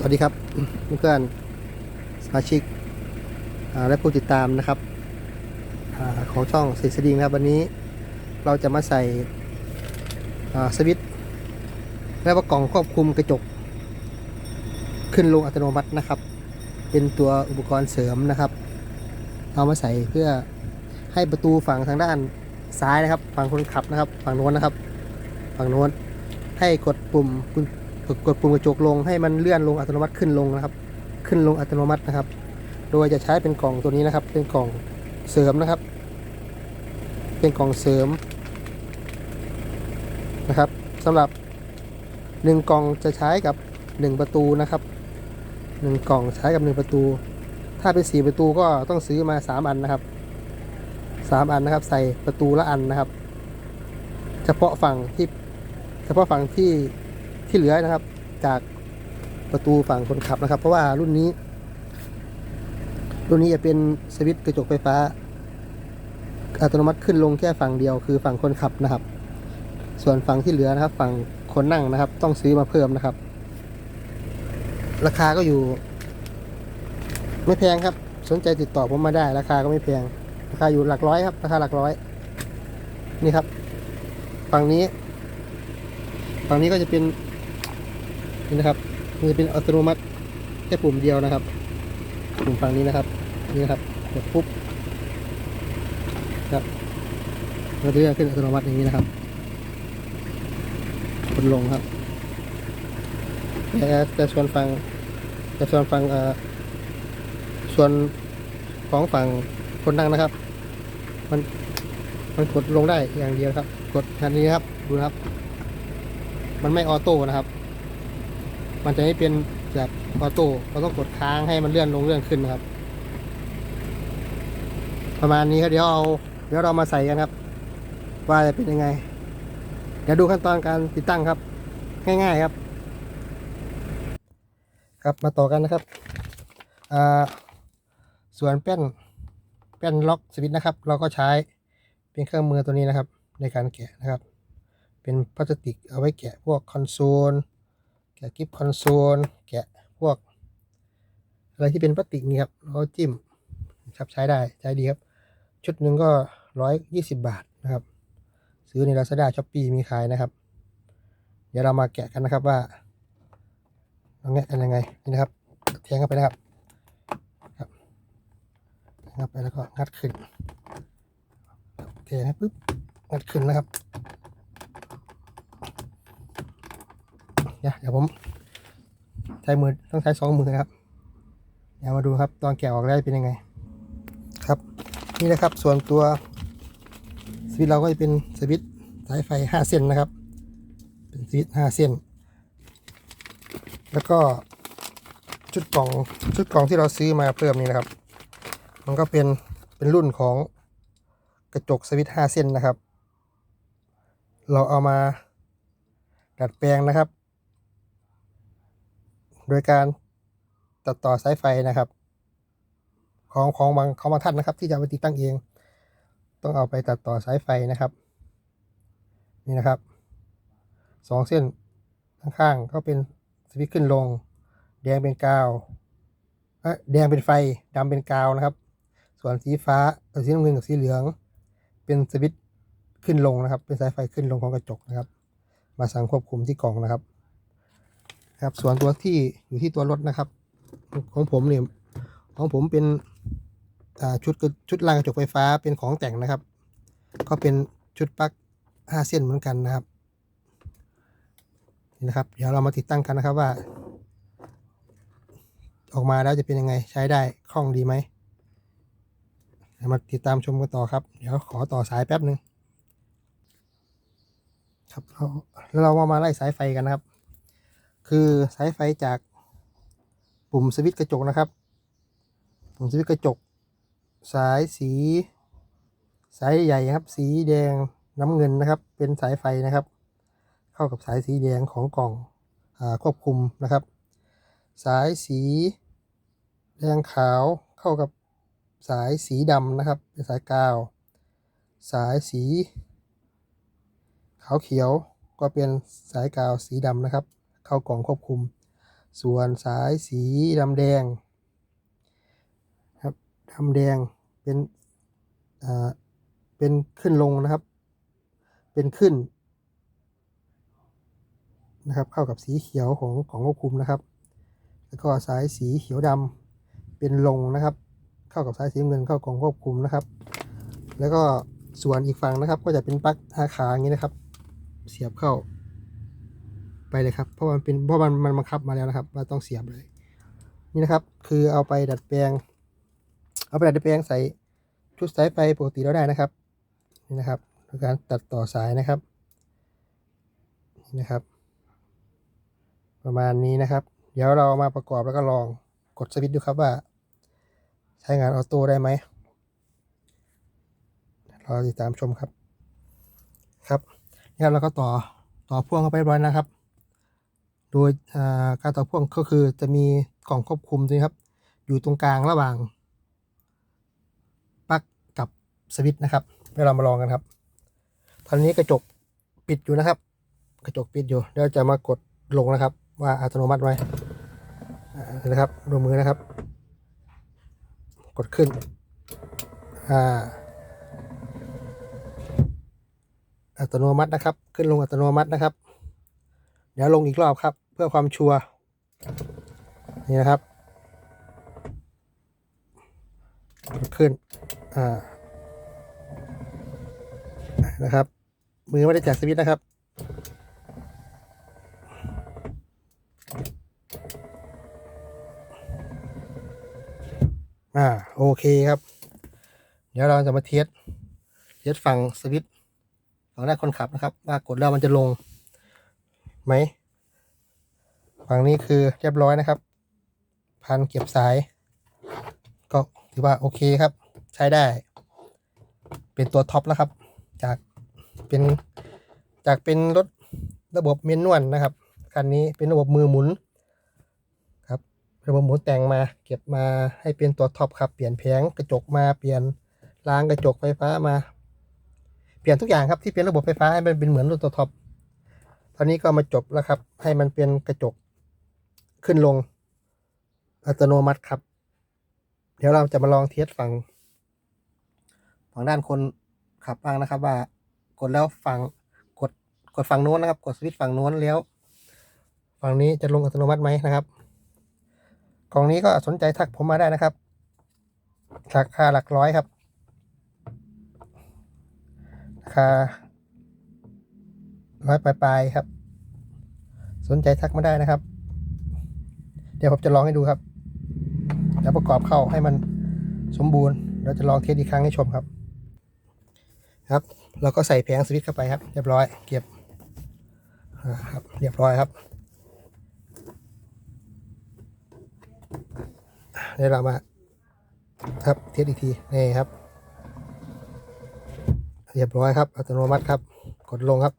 สวัสดีครับเพื่อนๆสมาชิกและผู้ติดตามนะครับอของช่องสีสดีนะครับ วันนี้เราจะมาใส่สวิตช์และว่ากล่องควบคุมกระจก ขึ้นลงอัตโนมัตินะครับ เป็นตัวอุปกรณ์เสริมนะครับ เอามาใส่เพื่อให้ประตูฝั่งทางด้านซ้ายนะครับ ฝั่งคนขับนะครับ ฝั่งโน้นนะครับ ฝั่งโน้นให้กดปุ่มกุญ กดปุ่มกระจกลงให้มันเลื่อนลงอัตโนมัติขึ้นลงนะครับ ขึ้นลงอัตโนมัตินะครับ โดยจะใช้เป็นกล่องตัวนี้นะครับ เป็นกล่องเสริมนะครับ เป็นกล่องเสริมนะครับสำหรับหนึ่งกล่องจะใช้กับหนึ่งประตูนะครับหนึ่งกล่องใช้กับหนึ่งประตู ถ้าเป็นสี่ประตูก็ต้องซื้อมาสามอันนะครับสามอันนะครับ ใส่ประตูละอันนะครับ เฉพาะฝั่งที่เฉพาะฝั่งที่ ที่เหลือนะครับ จากประตูฝั่งคนขับนะครับ เพราะว่ารุ่นนี้ รุ่นนี้จะเป็นสวิตช์กระจกไฟฟ้า อัตโนมัติขึ้นลงแค่ฝั่งเดียวคือฝั่งคนขับนะครับ ส่วนฝั่งที่เหลือนะครับ ฝั่งคนนั่งนะครับ ต้องซื้อมาเพิ่มนะครับ ราคาก็อยู่ ไม่แพงครับ สนใจติดต่อผมมาได้ ราคาก็ไม่แพงราคาอยู่หลักร้อยครับราคาหลักร้อย นี่ครับ ฝั่งนี้ ฝั่งนี้ก็จะเป็น นี่นะครับมันจะเป็นอัตโนมัติแค่ปุ่มเดียวนะครับ ปุ่มฝั่งนี้นะครับ นี่นะครับกดปุ๊บครับเราจะเลื่อนขึ้นอัตโนมัติอย่างนี้นะครับกดลงครับแต่แต่ส่วนฝั่งแต่ส่วนฝั่งเอ่อส่วนของฝั่งคนนั่งนะครับ มันมันกดลงได้อย่างเดียวครับ กดทันนี้ครับดูนะครับ มันไม่ออโต้นะครับ มันจะไม่เป็นแบบออโต้เราต้องกดค้างให้มันเลื่อนลงเลื่อนขึ้นนะครับ ประมาณนี้ครับเดี๋ยวเอาเดี๋ยวเรามาใส่กันครับ ว่าจะเป็นยังไง เดี๋ยวดูขั้นตอนการติดตั้งครับ ง่าย ๆครับ ครับมาต่อกันนะครับอ่าส่วนแป้นแป้นล็อกสวิตช์นะครับ เราก็ใช้เป็นเครื่องมือตัวนี้นะครับ ในการแกะนะครับ เป็นพลาสติกเอาไว้แกะพวกคอนโซล แกะกิฟคอนโซล แกะพวก อะไรที่เป็นพลาสติกนี่ครับเราจิ้มครับใช้ได้ใช้ดีครับ ชุดหนึ่งก็ร้อยยี่สิบบาทนะครับ ซื้อใน Lazada s h o p e e มีขายนะครับ เดี๋ยวเรามาแกะกันนะครับว่าเราแงะกันยังไงนี่นะครับแทงเข้าไปนะครับครับแทงเข้าไปแล้วก็งัดขึ้นแทงให้ปุ๊บงัดขึ้นนะครับ เดี๋ยวเดี๋ยวผมใช้มือต้องใช้สองมือนะครับเดี๋ยวมาดูครับตอนแกะออกได้เป็นยังไง ครับ นี่นะครับส่วนตัวสวิตเราก็จะเป็นสวิตสายไฟห้าเส้นนะครับ เป็นสวิตห้าเส้น แล้วก็ชุดกล่องชุดกล่องที่เราซื้อมาเพิ่มนี่นะครับ มันก็เป็นเป็นรุ่นของกระจกสวิตห้าเส้นนะครับ เราเอามาดัดแปลงนะครับ โดยการตัดต่อสายไฟนะครับ ของของบางของบางท่านนะครับ ที่จะไปติดตั้งเอง ต้องเอาไปตัดต่อสายไฟนะครับ นี่นะครับสองเส้นข้างๆก็เป็นสวิตช์ขึ้นลง แดงเป็นกาวแดงเป็นไฟดำเป็นกาวนะครับ ส่วนสีฟ้าสีน้ำเงินกับสีเหลือง เป็นสวิตช์ขึ้นลงนะครับ เป็นสายไฟขึ้นลงของกระจกนะครับ มาสั่งควบคุมที่กล่องนะครับ ครับ ส่วนตัวที่อยู่ที่ตัวรถนะครับ ของผมเนี่ยของผมเป็นชุดชุดรางกระจกไฟฟ้าเป็นของแต่งนะครับ ก็เป็นชุดปลั๊กห้าเส้นเหมือนกันนะครับนี่นะครับ เดี๋ยวเรามาติดตั้งกันนะครับว่า ออกมาแล้วจะเป็นยังไงใช้ได้คล่องดีไหมมาติดตามชมกันต่อครับ เดี๋ยวขอต่อสายแป๊บหนึ่งครับเราแล้วเรามามาไล่สายไฟกันนะครับ คือสายไฟจากปุ่มสวิตช์กระจกนะครับ ปุ่มสวิตช์กระจก สายสี สายใหญ่ครับ สีแดงน้ำเงินนะครับ เป็นสายไฟนะครับ เข้ากับสายสีแดงของกล่องอควบคุมนะครับ สายสีแดงขาวเข้ากับสายสีดำนะครับ เป็นสายกาว สายสี ขาวเขียวก็เป็นสายกาวสีดำนะครับ เข้ากล่องควบคุม ส่วนสายสีดำแดงครับดำแดงเป็นอ่าเป็นขึ้นลงนะครับ เป็นขึ้นนะครับ เข้ากับสีเขียวของของควบคุมนะครับ แล้วก็สายสีเขียวดำเป็นลงนะครับ เข้ากับสายสีเงินเข้าของควบคุมนะครับ แล้วก็ส่วนอีกฝั่งนะครับก็จะเป็นปลั๊กอาขาอย่างนี้นะครับ เสียบเข้า ไปเลยครับ เพราะมันเป็นเพราะมันมันบังคับมาแล้วนะครับ ว่าต้องเสียบเลย นี่นะครับ คือเอาไปดัดแปลง เอาไปดัดแปลงใส่ชุดสายไฟปกติเราได้นะครับนี่นะครับการตัดต่อสายนะครับนี่นะครับ ประมาณนี้นะครับ เดี๋ยวเรามาประกอบแล้วก็ลองกดสวิตช์ดูครับว่า ใช้งานออโต้ได้ไหมรอติดตามชมครับ ครับนี่ครับเราก็ต่อต่อพ่วงเข้าไปเรียบร้อยนะครับ โดยการต่อพ่วงก็คือจะมีกล่องควบคุมตัวนี้ครับ อยู่ตรงกลางระหว่างปลั๊กกับสวิตช์นะครับเดี๋ยวเรามาลองกันครับ ตอนนี้กระจกปิดอยู่นะครับ กระจกปิดอยู่เดี๋ยวจะมากดลงนะครับ ว่าอัตโนมัติไหมนะครับดูมือนะครับ กดขึ้นอ่าอัตโนมัตินะครับ ขึ้นลงอัตโนมัตินะครับ ดี๋ยวลงอีกรอบครับ เพื่อความชัวร์นี่นะครับขึ้นอ่านะครับ มือไม่ได้แจกสวิตนะครับ อ่าโอเคครับ เดี๋ยวเราจะมาเทสเทสฝั่งสวิตช์ฝั่งด้านคนขับนะครับ ว่ากดแล้วมันจะลง ไหม ฝั่งนี้คือเรียบร้อยนะครับ พันเก็บสาย ก็ถือว่าโอเคครับ ใช้ได้ เป็นตัวท็อปแล้วครับ จากเป็นจากเป็นรถระบบเมนนวลนะครับคันนี้เป็นระบบมือหมุนครับระบบหมุนแต่งมาเก็บมาให้เป็นตัวท็อปครับ เปลี่ยนแผงกระจกมาเปลี่ยนรางกระจกไฟฟ้ามา เปลี่ยนทุกอย่างครับที่เป็นระบบไฟฟ้าให้มันเป็นเหมือนรถตัวท็อป ตอนนี้ก็มาจบแล้วครับ ให้มันเป็นกระจกขึ้นลงอัตโนมัติครับ เดี๋ยวเราจะมาลองเทสฝั่งฝั่งด้านคนขับบ้างนะครับ ว่ากดแล้วฝั่งกดกดฝั่งโน้นนะครับ กดสวิตช์ฝั่งโน้นแล้ว ฝั่งนี้จะลงอัตโนมัติไหมนะครับกล่องนี้ก็สนใจทักผมมาได้นะครับราคาหลักร้อยครับราคา ร้อยปลายๆครับ สนใจทักมาได้นะครับ เดี๋ยวผมจะลองให้ดูครับ แล้วประกอบเข้าให้มันสมบูรณ์เดี๋ยวจะลองเทสอีกครั้งให้ชมครับ ครับ เราก็ใส่แผงสวิตช์เข้าไปครับ เรียบร้อย เก็บครับ เรียบร้อยครับเดี๋ยวเรามาครับเทสอีกทีนี่ครับ เรียบร้อยครับ อัตโนมัติครับ กดลงครับ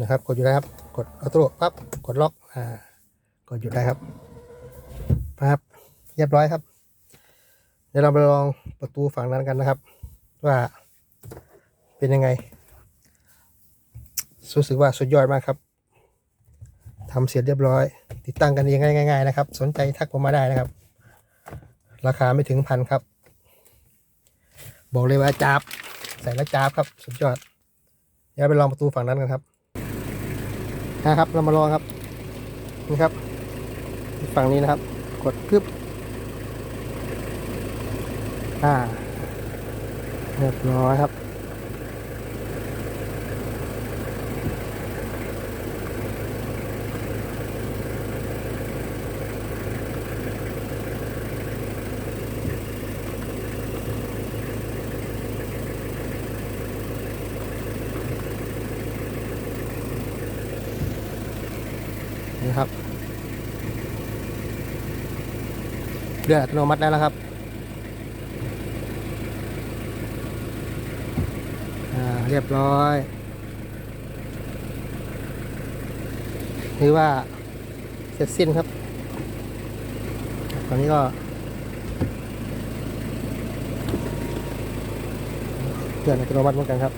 นะครับ กดอยู่ได้ครับ กดออโต้ปั๊บกดล็อกอ่ากดอยู่ได้ครับปั๊บเรียบร้อยครับ เดี๋ยวเราไปลองประตูฝั่งนั้นกันนะครับ ว่าเป็นยังไงรู้สึกว่าสุดยอดมากครับทำเสร็จเรียบร้อย ติดตั้งกันเองง่ายๆนะครับ สนใจทักผมมาได้นะครับ ราคาไม่ถึงพันครับ บอกเลยว่าจับใส่แล้วจับครับ สุดยอดเดี๋ยวไปลองประตูฝั่งนั้นกันครับนะครับ เรามาลองครับนี่ครับ ฝั่งนี้นะครับ กดปึ๊บอ่าเรียบร้อยครับ นี่ครับเลื่อนอัตโนมัติแล้วนะครับเรียบร้อยถือว่าเสร็จสิ้นครับ ตอนนี้ก็เลื่อนอัตโนมัติเหมือนกันครับ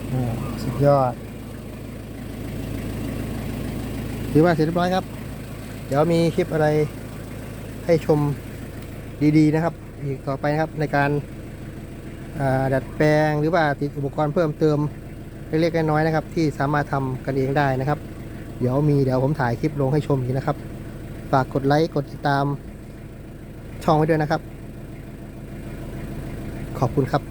นี่ สุดยอด ถือว่าเสร็จเรียบร้อยครับ เดี๋ยวมีคลิปอะไรให้ชมดีๆนะครับ อีกต่อไปนะครับในการดัดแปลงหรือว่าติดอุปกรณ์เพิ่มเติมเล็กๆน้อยๆนะครับ ที่สามารถทำกันเองได้นะครับ เดี๋ยวมีเดี๋ยวผมถ่ายคลิปลงให้ชมอีกนะครับ ฝากกดไลค์กดติดตามช่องไว้ด้วยนะครับ ขอบคุณครับ